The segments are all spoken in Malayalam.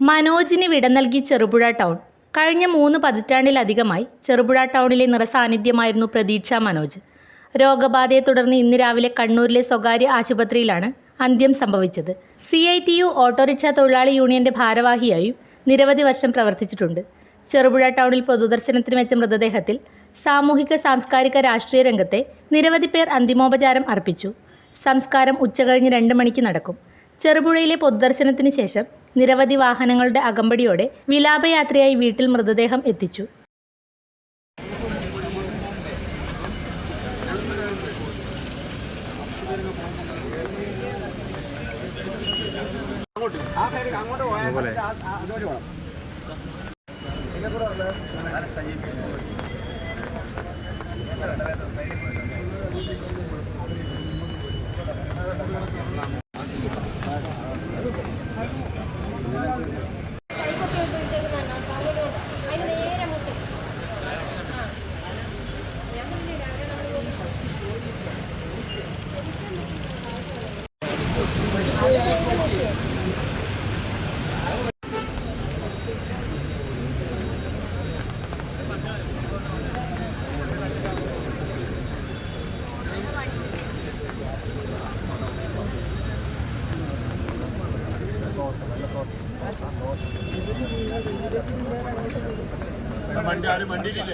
മനോജിന് വിട നൽകി ചെറുപുഴ ടൗൺ. കഴിഞ്ഞ മൂന്ന് പതിറ്റാണ്ടിലധികമായി ചെറുപുഴ ടൗണിലെ നിറസാന്നിധ്യമായിരുന്നു പ്രതീക്ഷ മനോജ്. രോഗബാധയെ തുടർന്ന് ഇന്ന് രാവിലെ കണ്ണൂരിലെ സ്വകാര്യ ആശുപത്രിയിലാണ് അന്ത്യം സംഭവിച്ചത്. C I T U autorickshaw തൊഴിലാളി യൂണിയന്റെ ഭാരവാഹിയായും നിരവധി വർഷം പ്രവർത്തിച്ചിട്ടുണ്ട്. ചെറുപുഴ ടൗണിൽ പൊതുദർശനത്തിന് വെച്ച മൃതദേഹത്തിൽ സാമൂഹിക സാംസ്കാരിക രാഷ്ട്രീയ രംഗത്തെ നിരവധി പേർ അന്തിമോപചാരം അർപ്പിച്ചു. സംസ്കാരം ഉച്ചകഴിഞ്ഞ് രണ്ട് മണിക്ക് നടക്കും. ചെറുപുഴയിലെ പൊതുദർശനത്തിന് ശേഷം നിരവധി വാഹനങ്ങളുടെ അകമ്പടിയോടെ വിലാപയാത്രയായി വീട്ടിൽ മൃതദേഹം എത്തിച്ചു. വണ്ടി ആരും വണ്ടിയിലില്ല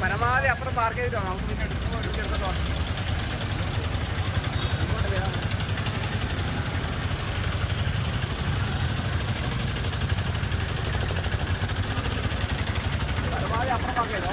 പരമാവധി അപ്പുറം പാർക്ക് ചെയ്തിട്ടോ? നമുക്ക് പിന്നെ എടുത്തെടുത്തോ പരമാവധി അപ്പുറം പാർക്ക് ചെയ്തോ?